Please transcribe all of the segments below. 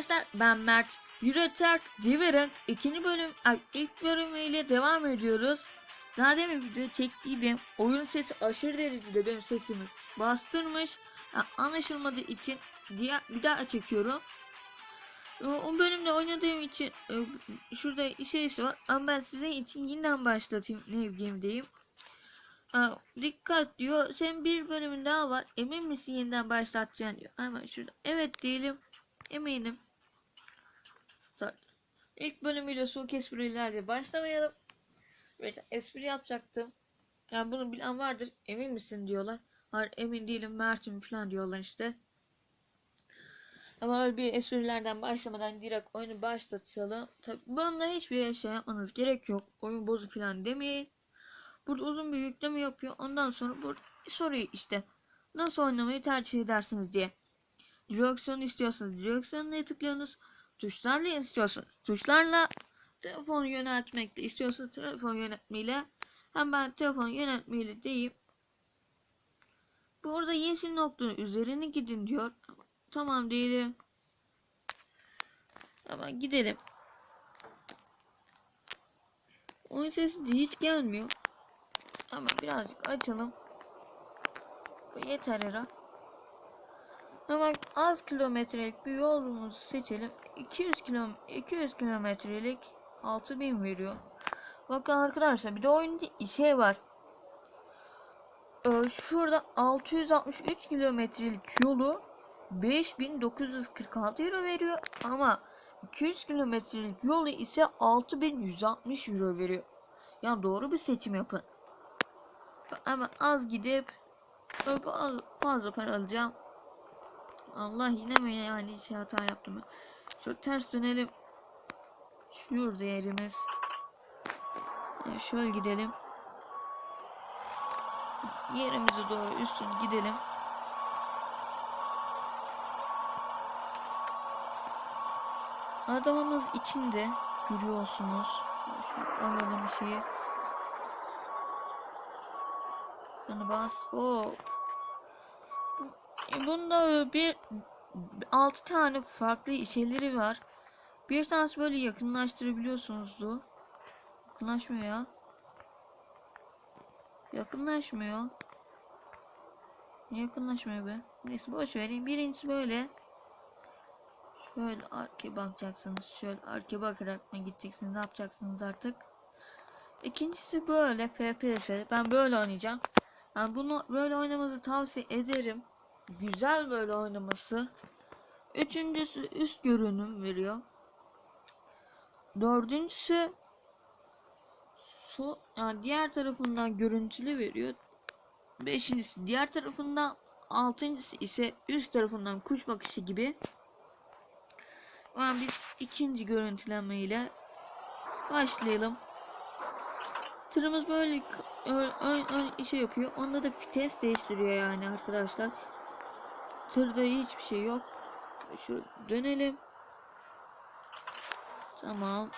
Arkadaşlar ben Mert. Eurotrack Diver'ın ikinci bölüm ilk bölümüyle devam ediyoruz. Daha demin video çektiydim. Oyun sesi aşırı derecede benim sesimi bastırmış. Ya, anlaşılmadığı için diğer, bir daha çekiyorum. Ee, O bölümde oynadığım için e, şurada şeysi var ama ben sizin için yeniden başlatayım New Game'deyim. Aa, dikkat diyor. Sen bir bölümün daha var. Emin misin yeniden başlatacaksın diyor. Hemen şurada. Evet diyelim. Eminim. İlk bölümüyle soğuk esprilerle başlamayalım. Mesela espri yapacaktım. Yani bunu bilen vardır. Emin misin diyorlar. Hayır emin değilim Mert'im falan diyorlar işte. Ama öyle bir esprilerden başlamadan direkt oyunu başlatalım. Tabi bunda hiçbir şey yapmanız gerek yok. Oyun bozuk falan demeyin. Burada uzun bir yükleme yapıyor. Ondan sonra burada soruyor işte. Nasıl oynamayı tercih edersiniz diye. Direksiyon istiyorsanız direksiyonla tıklıyorsunuz. Tuşlarla istiyorsanız tuşlarla telefonu yöneltmekle istiyorsanız telefon yönetmeyle hem ben telefon yönetmeyle deyip burada yeşil noktanın üzerine gidin diyor. Tamam diyelim. Ama gidelim. Oyun sesi de hiç gelmiyor. Ama birazcık açalım. Bu yeter herhalde. Ama az kilometrelik bir yolumuzu seçelim. 200 km 200 kilometrelik 6000 veriyor. Bakın arkadaşlar bir de oyunda şey var. Ee, şurada 663 kilometrelik yolu 5946 euro veriyor ama 200 kilometrelik yolu ise 6160 euro veriyor. Yani doğru bir seçim yapın. Ama az gidip fazla, para alacağım. Allah yine mi yani şey hata yaptım. Şu ters dönelim. Şurada yerimiz. Yani şöyle gidelim. Yerimize doğru üstün gidelim. Adamımız içinde görüyorsunuz. Şu alalım şeyi. Şunu bas. Hop. E, Bunda bir altı tane farklı şeyleri var. Bir tanesi böyle yakınlaştırabiliyorsunuzdu. Yakınlaşmıyor ya. Yakınlaşmıyor. Yakınlaşmıyor be. Neyse boş vereyim. Birincisi böyle. Şöyle arkaya bakacaksınız. Şöyle arkaya bakarak mı gideceksiniz? Ne yapacaksınız artık? İkincisi böyle FPS. Ben böyle oynayacağım. Yani bunu böyle oynamanızı tavsiye ederim. Güzel böyle oynaması. Üçüncüsü üst görünüm veriyor. Dördüncüsü so yani diğer tarafından görüntülü veriyor. Beşincisi diğer tarafından altıncısı ise üst tarafından kuş bakışı gibi. Yani biz ikinci görüntüleme ile başlayalım. Tırımız böyle ön, ön, ön şey yapıyor. Onda da vites değiştiriyor yani arkadaşlar. Tırda hiçbir şey yok. Şöyle dönelim. Tamam.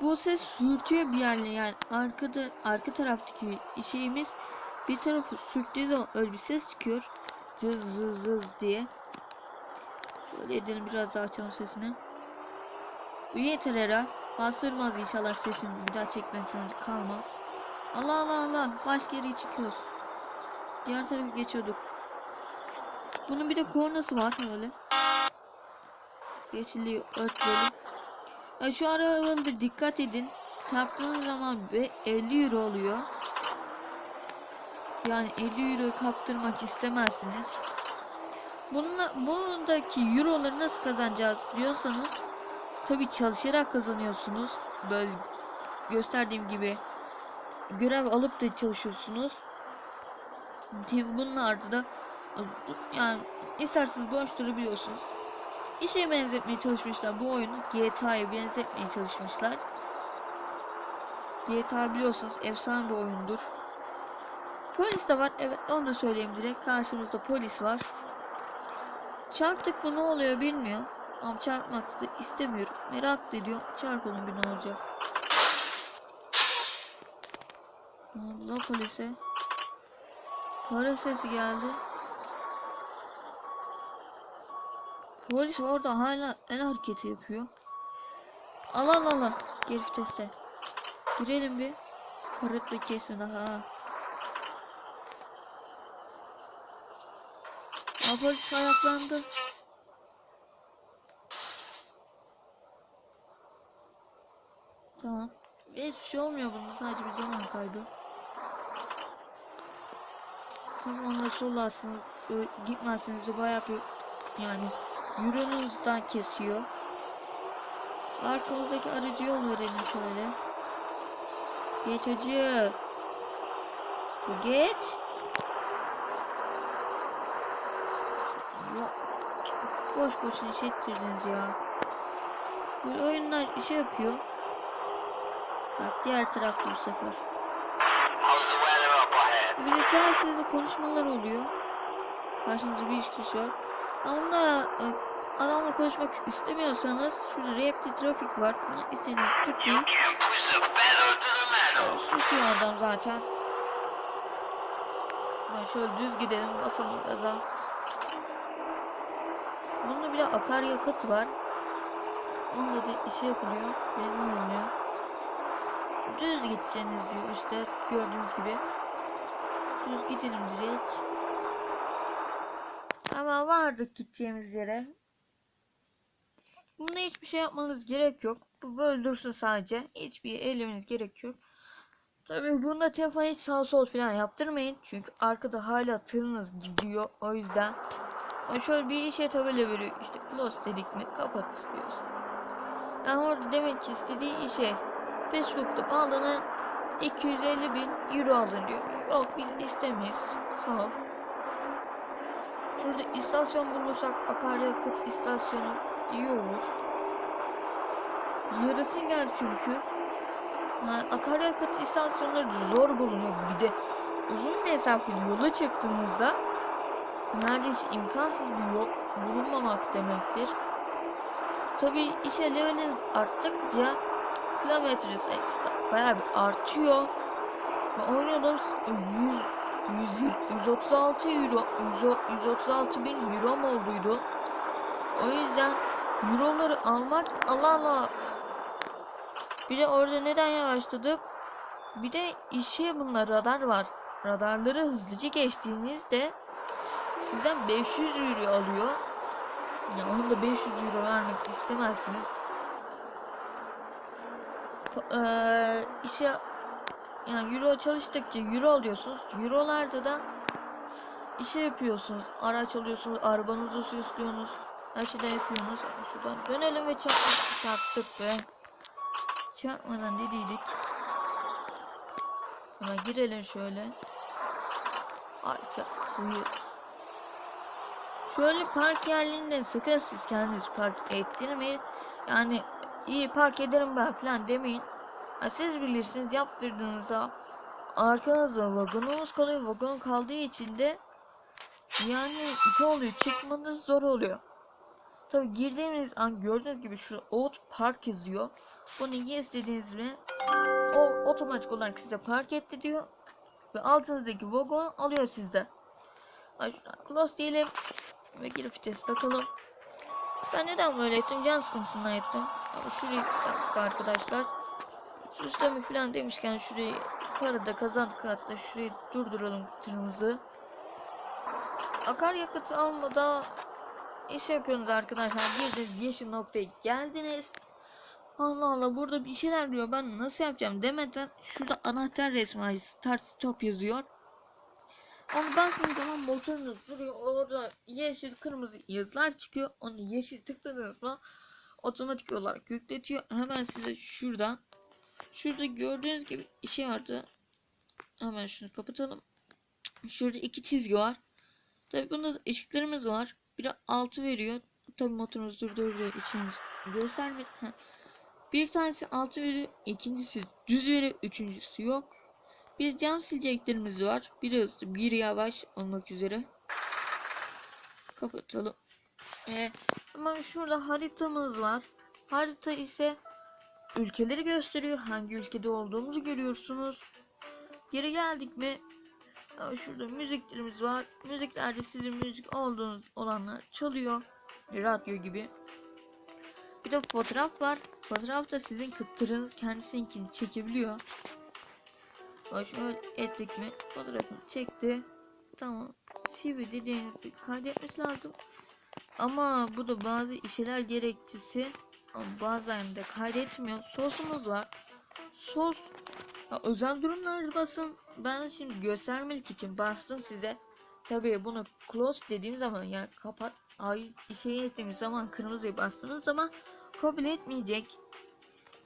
Bu ses sürtüyor bir yerle yani arkada arka taraftaki şeyimiz bir tarafı sürttüğü zaman öyle bir ses çıkıyor. Zız zız zız diye. Şöyle edelim biraz daha açalım sesini. Bu yeter herhalde. Bastırmaz inşallah sesimi bir daha çekmek zorunda kalmam. Allah Allah Allah. Baş geri çıkıyoruz. Diğer tarafa geçiyorduk. Bunun bir de kornası var öyle. Yeşilliği örtüyelim. Ya şu arabanın da dikkat edin. Çarptığınız zaman ve 50 euro oluyor. Yani 50 euro kaptırmak istemezsiniz. Bununla, bundaki euroları nasıl kazanacağız diyorsanız tabi çalışarak kazanıyorsunuz. Böyle gösterdiğim gibi görev alıp da çalışıyorsunuz. Bunun ardında yani isterseniz boş durabiliyorsunuz. İşe benzetmeye çalışmışlar bu oyunu GTA'ya benzetmeye çalışmışlar. GTA biliyorsunuz efsane bir oyundur. Polis de var evet onu da söyleyeyim direkt karşımızda polis var. Çarptık mı ne oluyor bilmiyor. Ama çarpmak da istemiyorum. Merak ediyorum. Çarpalım bir ne olacak. Ne oldu polise? Para sesi geldi. Polis orada hala el hareketi yapıyor. Al al al. Geri viteste. Girelim bir. Parıtlı kesme daha. Aa, polis ayaklandı. Tamam. Hiçbir şey olmuyor bunda sadece bir zaman kaybı. Tabii onunla sollarsınız, ı, gitmezseniz de bayağı bir yani yürünüzden kesiyor. Arkamızdaki aracı yol verelim şöyle. Geç acı. Bu geç. Yok. Boş boşuna iş ettirdiniz ya. Böyle oyunlar işe yapıyor. Bak diğer tarafta bu sefer. Bir de telsizde konuşmalar oluyor. Karşınızda bir kişi var. Onunla e, adamla konuşmak istemiyorsanız şurada repli trafik var. İstediğiniz tıklayın. Susuyor adam zaten. Ben şöyle düz gidelim basalım gaza. Bunda bir de akaryakıt var. Onda da işe yapılıyor. Benzin alınıyor. Düz gideceğiniz diyor üstte gördüğünüz gibi. Düz gidelim direkt. Ama vardık gideceğimiz yere. Bunda hiçbir şey yapmanız gerek yok. Bu böyle dursun sadece. Hiçbir ellemeniz gerek yok. Tabii bunda telefon hiç sağ sol falan yaptırmayın. Çünkü arkada hala tırınız gidiyor. O yüzden. O şöyle bir işe tabela veriyor. İşte close dedik mi kapat diyorsun. Yani orada demek ki istediği işe Facebook'ta alınan 250 bin euro alın diyor. Yok biz istemeyiz. Sağ ol. Şurada istasyon bulursak akaryakıt istasyonu iyi olur. Yarısı geldi çünkü. Ha, akaryakıt istasyonları zor bulunuyor. Bir de uzun mesafeli yola çıktığınızda neredeyse imkansız bir yol bulunmamak demektir. Tabi işe leveliniz arttıkça kilometre sayısı da bayağı bir artıyor. Oynadığımız 100, 100, 136 euro, 100, 136 bin euro mu olduydu? O yüzden euroları almak Allah Allah. Bir de orada neden yavaşladık? Bir de işe bunlar radar var. Radarları hızlıca geçtiğinizde sizden 500 euro alıyor. Ya onu da 500 euro vermek istemezsiniz. Eee, işe yani euro çalıştıkça euro alıyorsunuz. Eurolarda da işe yapıyorsunuz. Araç alıyorsunuz, arabanızı süslüyorsunuz. Her şeyden yapıyorsunuz. Şuradan dönelim ve çarptık, çarptık be. Çarpmadan dediydik. Hemen girelim şöyle. Harika. Suyuz. Şöyle park yerlerinde sakın siz kendiniz park ettirmeyin. Yani iyi park ederim ben falan demeyin. Siz bilirsiniz yaptırdığınızda arkanızda vagonumuz kalıyor. Vagon kaldığı için de yani ne oluyor? Çıkmanız zor oluyor. Tabi girdiğiniz an gördüğünüz gibi şu Old Park yazıyor. Bunu yes dediğiniz mi o otomatik olarak size park etti diyor. Ve altınızdaki vagon alıyor sizde. Close diyelim. Ve geri vites takalım. Ben neden böyle ettim? Can sıkıntısından ettim. Ama şurayı arkadaşlar. Süsleme falan demişken şurayı parada kazandık hatta şurayı durduralım tırımızı. Akaryakıt almadan iş yapıyorsunuz arkadaşlar. Girdiniz yeşil noktaya geldiniz. Allah Allah burada bir şeyler diyor. Ben nasıl yapacağım demeden şurada anahtar resmi var. Start stop yazıyor. Onu bastığınız zaman motorunuz duruyor. Orada yeşil kırmızı yazılar çıkıyor. Onu yeşil tıkladığınız zaman otomatik olarak yükletiyor. Hemen size şuradan şurada gördüğünüz gibi şey vardı. Hemen şunu kapatalım. Şurada iki çizgi var. Tabi bunda da ışıklarımız var. Biri altı veriyor. Tabi motorumuz durduruyor içimiz göstermedi. Heh. Bir tanesi altı veriyor. ikincisi düz veriyor. Üçüncüsü yok. Bir cam sileceklerimiz var. Biri hızlı, biri yavaş olmak üzere. Kapatalım. Ee, ama şurada haritamız var. Harita ise ülkeleri gösteriyor. Hangi ülkede olduğumuzu görüyorsunuz. Geri geldik mi? Şurada müziklerimiz var. Müziklerde sizin müzik olduğunuz olanlar çalıyor. radyo gibi. Bir de fotoğraf var. Fotoğraf da sizin tırın kendisinkini çekebiliyor. Şöyle ettik mi fotoğrafını çekti. Tamam. CV dediğinizi kaydetmesi lazım. Ama bu da bazı işler gerekçesi. De kaydetmiyor. Sosumuz var. Sos ya özel durumlarda basın. Ben şimdi göstermelik için bastım size. Tabii bunu close dediğim zaman yani kapat ay şey ettiğimiz zaman kırmızıya bastığımız zaman kabul etmeyecek.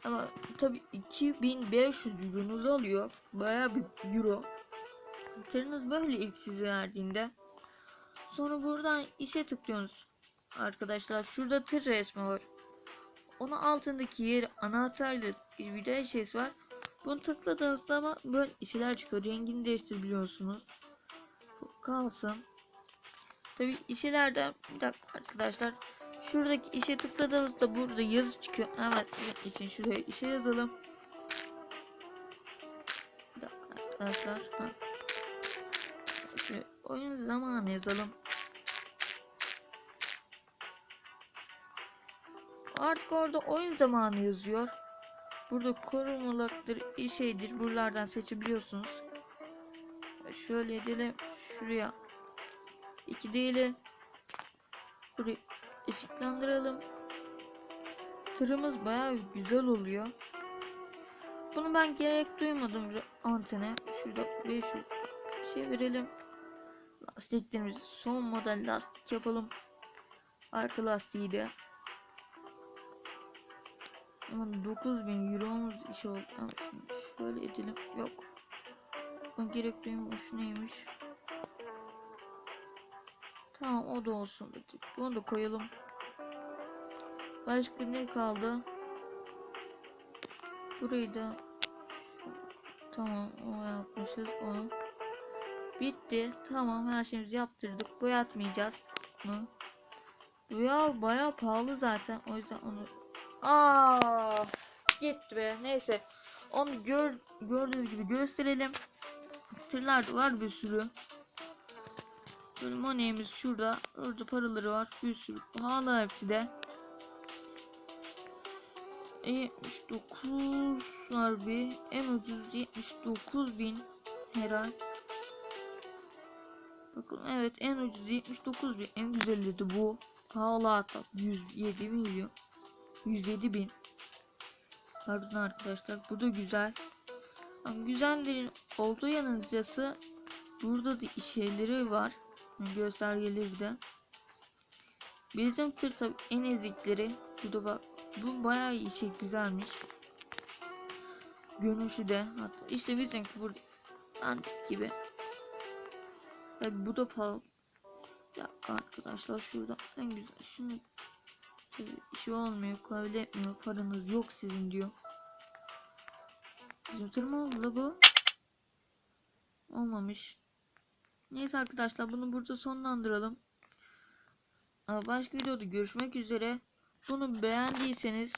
Ama tabii 2500 euronuz alıyor. Baya bir euro. Tırınız böyle ilk size verdiğinde. Sonra buradan işe tıklıyorsunuz. Arkadaşlar şurada tır resmi var. Onun altındaki yeri anahtarlı bir de şey var. Bunu tıkladığınız zaman böyle işler çıkıyor. Rengini değiştirebiliyorsunuz. Bu kalsın. Tabi işlerden bir dakika arkadaşlar. Şuradaki işe tıkladığımızda burada yazı çıkıyor. Evet sizin için şuraya işe yazalım. Bir dakika arkadaşlar. Ha. Şöyle oyun zamanı yazalım. Artık orada oyun zamanı yazıyor. Burada korumalıktır, şeydir. Buralardan seçebiliyorsunuz. Şöyle edelim. Şuraya. iki değil. Burayı ışıklandıralım. Tırımız bayağı güzel oluyor. Bunu ben gerek duymadım antene. Şurada 500 şey verelim. Lastiklerimizi son model lastik yapalım. Arka lastiği de. Ama 9000 euromuz iş oldu. Ama şunu şöyle edelim. Yok. Ben gerek duymamış neymiş. Tamam o da olsun dedik. Bunu da koyalım. Başka ne kaldı? Burayı da Tamam o yapmışız onu. Bitti. Tamam her şeyimizi yaptırdık. Boyatmayacağız mı? Ya bayağı pahalı zaten. O yüzden onu Aa, gitti be. Neyse. Onu gör, gördüğünüz gibi gösterelim. Tırlar var bir sürü. Böyle moneyimiz şurada. Orada paraları var. Bir sürü. Hala hepsi de. E, 79 var bir. En ucuz 79 bin herhal. Bakın evet en ucuz 79 bin. En güzeli de bu. Pahalı hatta 107 milyon. 107 bin. Pardon arkadaşlar. Bu da güzel. Yani güzellerin olduğu yanıcısı burada da şeyleri var. Göstergeleri de. Bizim tır tabi en ezikleri. Bu da bak. Bu bayağı iyi şey güzelmiş. Görünüşü de. Hatta işte bizimki burada antik gibi. Tabi bu da pahalı. Ya arkadaşlar şurada en güzel şunu şey olmuyor, kabul etmiyor. Paranız yok sizin diyor. Bizim tır mı oldu bu? Olmamış. Neyse arkadaşlar bunu burada sonlandıralım. Başka videoda görüşmek üzere. Bunu beğendiyseniz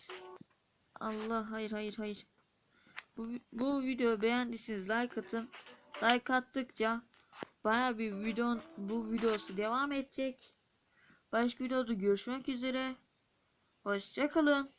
Allah hayır hayır hayır. Bu, bu videoyu beğendiyseniz like atın. Like attıkça baya bir video bu videosu devam edecek. Başka videoda görüşmek üzere. Hoşçakalın.